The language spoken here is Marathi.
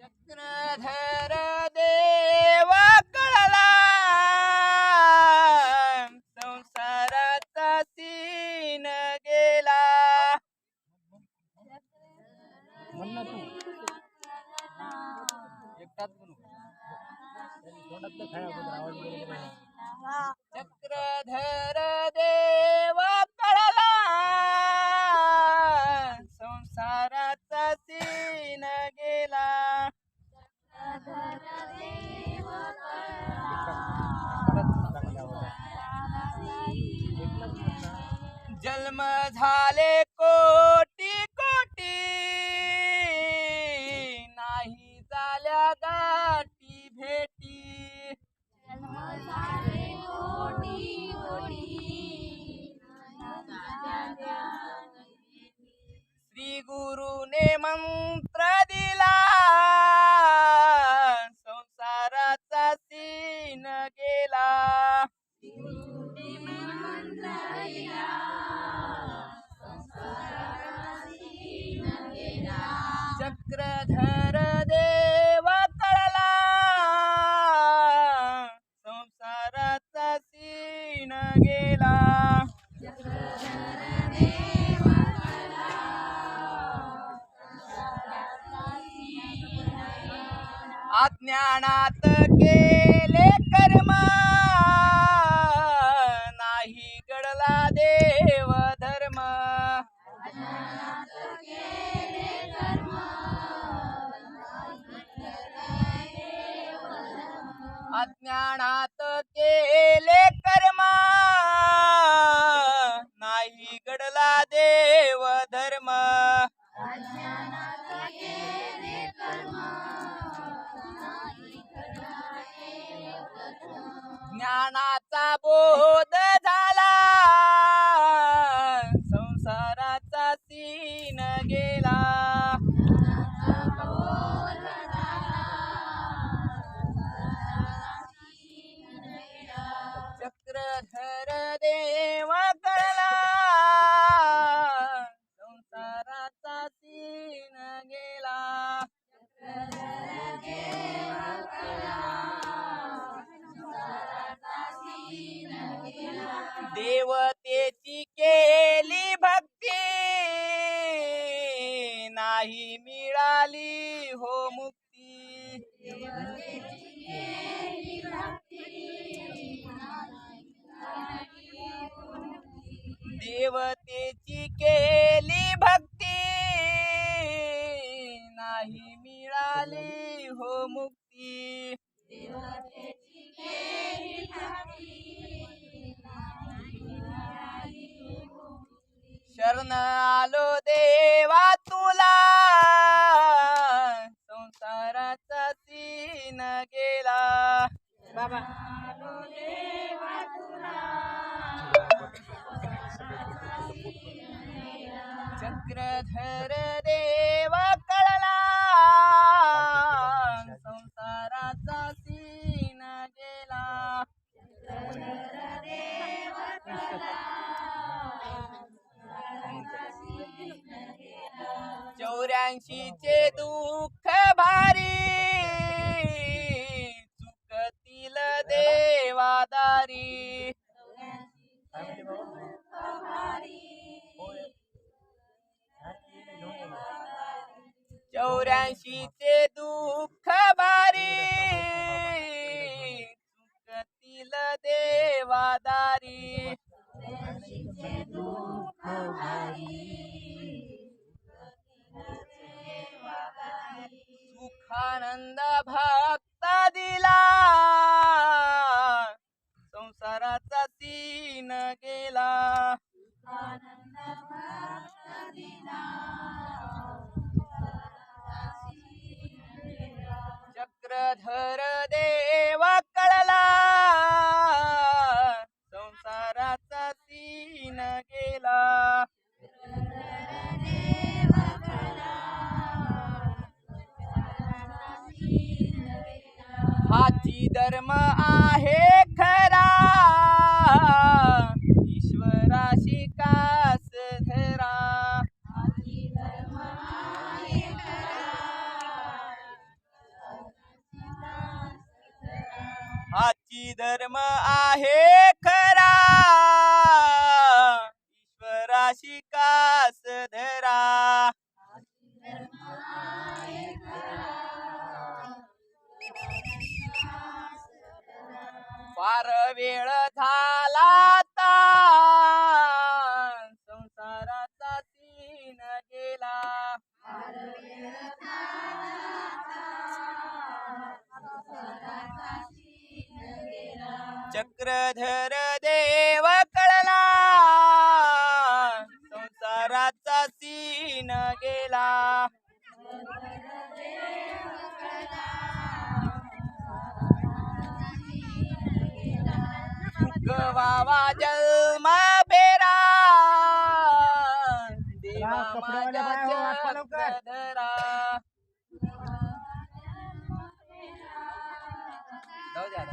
चक्रधर देव कळला. संसाराचा सीन गेला. एकटाच चक्रधर देव कळला संसाराचा सीन गेला. जन्म झाले I'm. अज्ञानात केले कर्म नाही गडला देव धर्म. अज्ञानात केले कर्म नाही गडला देव धर्म. ज्ञानाचा बोध देवतेची केली भक्ती. नाही मिळाली हो मुक्ती. देवतेची केली भक्ती. नाही मिळाली हो मुक्ती. शरण आलो देवा तुला. संसाराचा सीन गेला. बाबा. चक्रधर चौऱ्याऐंशीचे दुःख भारी चुकतील देवादारी. आनंद भक्त दिला. संसाराचा तीन गेला. चक्रधर देव कळला. संसाराचा तीन गेला. ही धर्म आहे खरा. ईश्वराशी कास धरा. हाची धर्म आहे खरा. ईश्वराशी कास धरा. फार वेळ झाला. गवावा जन्म बेरा देवा माझ्या. जाऊ द्या